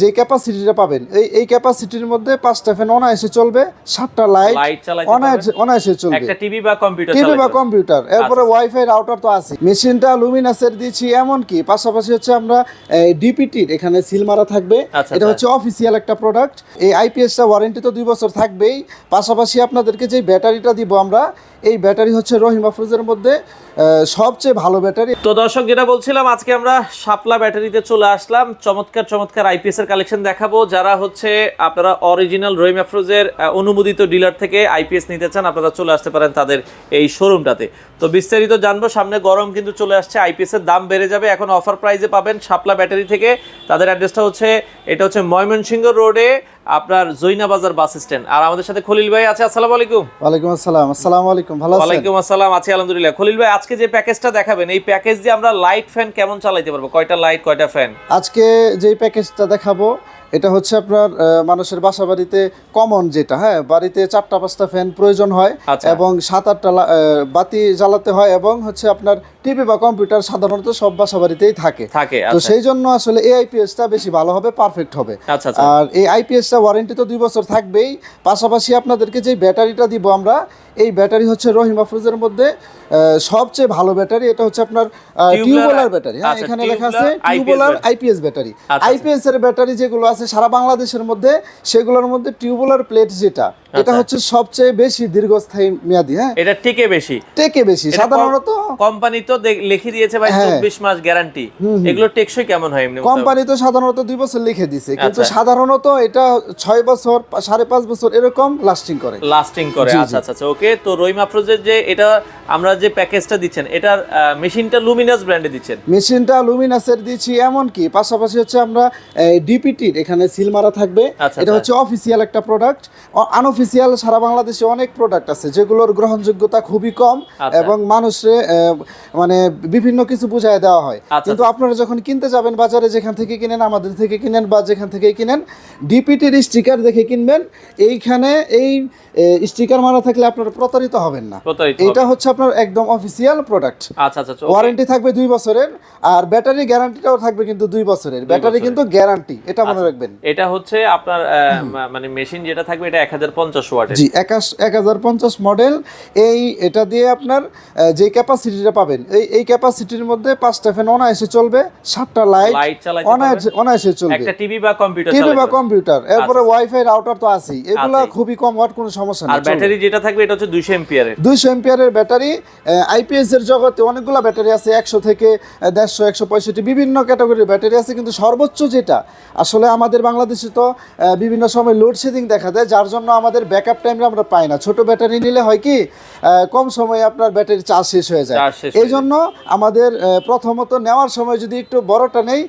যে ক্যাপাসিটিটা পাবেন এই এই ক্যাপাসিটির মধ্যে পাঁচটা ফ্যান অনায়াসে চলবে সাতটা লাইট অনায়াসে অনায়াসে চলবে। একটা টিভি বা কম্পিউটার টিভি বা কম্পিউটার এরপরে ওয়াইফাই রাউটার তো আছে। মেশিনটা লুমিনাসের দিয়েছি এমন কি পাশাপাশি হচ্ছে আমরা ডিপিটির এখানে সিল মারা থাকবে। আচ্ছা, এটা আচ্ছা। হচ্ছে অফিসিয়াল একটা প্রোডাক্ট এই আইপিএসটা ওয়ারেন্টি তো দুই বছর থাকবেই। পাশাপাশি আপনাদেরকে যে ব্যাটারিটা দিব আমরা এই ব্যাটারি হচ্ছে রহিম আফরোজের মধ্যে সবচেয়ে ভালো ব্যাটারি। তো দর্শক যেটা বলছিলাম আজকে আমরা শাপলা ব্যাটারিতে চলে আসলাম। চমৎকার চমৎকার আইপিএস এর কালেকশন দেখাবো, যারা হচ্ছে আপনারা অরিজিনাল রহিম আফরোজের অনুমোদিত ডিলার থেকে আইপিএস নিতে চান, আপনারা চলে আসতে পারেন তাদের এই শোরুমটাতে তো বিস্তারিত জানব, সামনে গরম কিন্তু চলে আসছে আইপিএসের দাম বেড়ে যাবে, এখন অফার প্রাইজে পাবেন শাপলা ব্যাটারি থেকে। তাদের অ্যাড্রেসটা হচ্ছে, এটা হচ্ছে ময়মনসিংহ রোডে আপনার জৈনা বাজার বাস স্ট্যান্ড। আর আমাদের সাথে খলিল ভাই আছে আসসালামু আলাইকুম। ওয়ালাইকুম আসসালাম আসসালামু আলাইকুম ভালো আছেন? ওয়ালাইকুম আসসালাম আছি আলহামদুলিল্লাহ। খলিল ভাই আজকে যে প্যাকেজটা দেখাবেন এই প্যাকেজ দিয়ে আমরা লাইট ফ্যান কেমন চালাইতে পারব? কয়টা লাইট কয়টা ফ্যান? আজকে যে প্যাকেজটা দেখাবো এটা হচ্ছে আপনার মানুষের বাসা বাড়িতে কমন যেটা হ্যাঁ? বাড়িতে চারটা পাঁচটা ফ্যান প্রয়োজন হয় আচ্ছা। এবং সাত আটটা বাতি জ্বালাতে হয় এবং হচ্ছে আপনার টিভি বা কম্পিউটার সাধারণত সব বাসা বাড়িতেই থাকে। থাকে তো আচ্ছা। সেই জন্য আসলে এই আইপিএসটা বেশি ভালো হবে পারফেক্ট হবে। আচ্ছা আচ্ছা। আর এই আইপিএসটা ওয়ারেন্টি তো দুই বছর থাকবেই। পাশাপাশি আপনাদেরকে যে ব্যাটারিটা দিব আমরা এই ব্যাটারি হচ্ছে রহিম আফরোজের মধ্যে সবচেয়ে ভালো ব্যাটারি এটা হচ্ছে আপনার টিউবওয়েলার ব্যাটারি হ্যাঁ এখানে লেখা আছে টিউবওয়েলার আইপিএস ব্যাটারি। আইপিএস এর ব্যাটারি যেগুলো আছে সারা বাংলাদেশের মধ্যে সেগুলোর মধ্যে টিউবওয়েলার প্লেট যেটা এটা। হচ্ছে সবচেয়ে বেশি দীর্ঘস্থায়ী মেয়াদি হ্যাঁ। এটা টিকে বেশি। টেকে বেশি সাধারণত কোম্পানি তো লিখে দিয়েছে ভাই হ্যাঁ। চব্বিশ মাস গ্যারান্টি এগুলো টেকসই কেমন হয় এমনি কোম্পানি তো সাধারণত দুই বছর লিখে দিছে কিন্তু আচ্ছা। সাধারণত এটা ছয় বছর বছর এরকম লাস্টিং করে লাস্টিং করে। আচ্ছা আচ্ছা আচ্ছা ওকে তো রহিম আফরোজের যে এটা আমরা যে প্যাকেজটা দিচ্ছেন এটার মেশিনটা লুমিনাস ব্র্যান্ডে দিচ্ছেন মেশিনটা লুমিনাসের দিয়েছি এমন কি পাশাপাশি হচ্ছে আমরা ডিপিটির এখানে সিল মারা থাকবে আচ্ছা, এটা আচ্ছা। হচ্ছে অফিসিয়াল একটা প্রোডাক্ট আনঅফিসিয়াল সারা বাংলাদেশে অনেক প্রোডাক্ট আছে যেগুলোর গ্রহণযোগ্যতা খুবই কম আচ্ছা। এবং মানুষে মানে বিভিন্ন কিছু বুঝায় দেওয়া হয়। আচ্ছা, কিন্তু আপনারা যখন কিনতে যাবেন বাজারে যেখান থেকে কিনেন আমাদের থেকে কিনেন বা যেখান থেকে কিনেন ডিপিটির স্টিকার দেখে কিনবেন। এইখানে এই স্টিকার মারা থাকলে আপনারা প্রতারিত হবেন না। এটা হচ্ছে আপনার একদম অফিসিয়াল প্রোডাক্ট আচ্ছা আচ্ছা আচ্ছা, ওয়ারেন্টি থাকবে দুই বছরের আর ব্যাটারি গ্যারান্টিটাও থাকবে কিন্তু দুই বছরের। ব্যাটারি কিন্তু গ্যারান্টি এটা আচ্ছা। মনে রাখবেন। এটা হচ্ছে আপনার মানে মেশিন যেটা থাকবে এটা এক হাজার পঞ্চাশ ওয়াটের জি এক হাজার পঞ্চাশ মডেল এই এটা দিয়ে আপনার যে ক্যাপাসিটিটা পাবেন এই এই ক্যাপাসিটির মধ্যে পাঁচটা ফ্যান অনায়াসে চলবে সাতটা লাইট অনায়াসে অনায়াসে চলবে। একটা টিভি বা কম্পিউটার টিভি বা কম্পিউটার এরপরে ওয়াইফাই রাউটার তো আছেই। এগুলা খুবই কম ওয়াট কোনো সমস্যা আর ব্যাটারি যেটা থাকবে এটা হচ্ছে দুইশো এম্পিয়ারের দুইশো এম্পিয়ারের ব্যাটারি আইপিএস এর জগতে অনেকগুলো ব্যাটারি আছে একশো থেকে দেড়শো একশো পঁয়ষট্টি বিভিন্ন ক্যাটাগরির ব্যাটারি আছে। কিন্তু সর্বোচ্চ যেটা আসলে আমাদের বাংলাদেশে তো বিভিন্ন সময় লোডশেডিং দেখা দেয় যার জন্য আমাদের ব্যাকআপ টাইম আমরা পাই না। ছোট ব্যাটারি নিলে হয় কি কম সময়ে আপনার ব্যাটারি চার্জ শেষ হয়ে যায়। এই জন্য আমাদের প্রথমত নেওয়ার সময় যদি একটু বড়টা নেই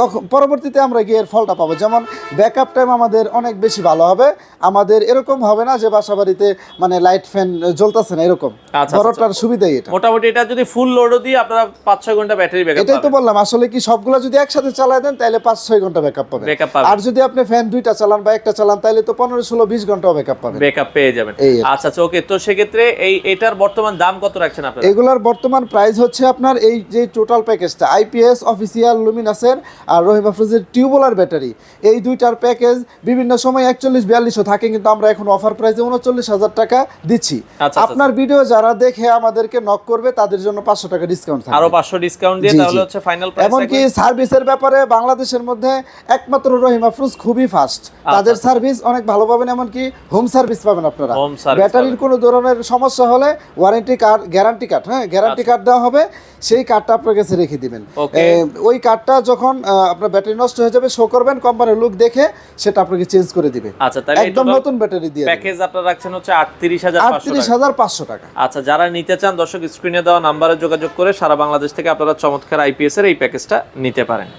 তখন পরবর্তীতে আমরা গিয়ে এর ফলটা পাবো। যেমন ব্যাকআপ টাইম আমাদের অনেক বেশি ভালো হবে। আমাদের এরকম হবে না যে বাসা বাড়িতে মানে লাইট ফ্যান জ্বলতেছে না এরকম। আচ্ছা, বড়টার সুবিধাই এটা। মোটামুটি এটা যদি ফুল লোডও দিই আপনারা পাঁচ ছয় ঘণ্টা ব্যাটারি ব্যাকআপ এটাই তো বললাম আসলে কি সবগুলো যদি একসাথে চালায় দেন তাহলে পাঁচ ছয় ঘণ্টা ব্যাকআপ পাবেন। পাবেন। আর যদি আপনি ফ্যান দুইটা চালান বা একটা চালান তাহলে তো পনেরো ষোলো বিশ ঘণ্টা ব্যাকআপ পাবেন। ব্যাকআপ পেয়ে যাবেন। আচ্ছা আচ্ছা ওকে তো সেক্ষেত্রে এই এটার বর্তমান দাম কত রাখছেন আপনারা? এগুলোর বর্তমান প্রাইস হচ্ছে আপনার এই যে টোটাল প্যাকেজটা আইপিএস অফিসিয়াল লুমিনাসের আর রহিম আফরোজের টিউবওয়েলার ব্যাটারি এই দুইটার প্যাকেজ বিভিন্ন সময় একচল্লিশ বিয়াল্লিশও থাকে কিন্তু আমরা এখন অফার প্রাইসে উনচল্লিশ হাজার টাকা দিচ্ছি। আচ্ছা, আপনার ভিডিও যারা দেখে আমাদেরকে নক করবে তাদের জন্য পাঁচশো টাকা ডিসকাউন্ট আরও পাঁচশো ডিসকাউন্ট দিয়ে তাহলে হচ্ছে ফাইনাল প্রাইস এমনকি সার্ভিসের ব্যাপারে বাংলাদেশের মধ্যে একমাত্র রহিম আফরোজ খুবই ফাস্ট আচ্ছা, তাদের সার্ভিস অনেক ভালো পাবেন এমনকি হোম সার্ভিস পাবেন আপনারা। ব্যাটারির কোনো ধরনের সমস্যা হলে ওয়ারেন্টি কার্ড গ্যারান্টি কার্ড হ্যাঁ গ্যারান্টি আচ্ছা। কার্ড দেওয়া হবে সেই কার্ডটা আপনার কাছে রেখে দিবেন। ওই কার্ডটা যখন আপনার ব্যাটারি নষ্ট হয়ে যাবে শো করবেন কোম্পানির লুক দেখে সেটা আপনাকে চেঞ্জ করে দিবে। আচ্ছা তাহলে একদম নতুন ব্যাটারি দিয়ে প্যাকেজ আপনারা রাখছেন হচ্ছে আটত্রিশ হাজার পাঁচশো আটত্রিশ হাজার পাঁচশো টাকা। আচ্ছা যারা নিতে চান দর্শক স্ক্রিনে দেওয়া নাম্বারে যোগাযোগ করে সারা বাংলাদেশ থেকে আপনারা চমৎকার আইপিএস এর এই প্যাকেজটা নিতে পারেন।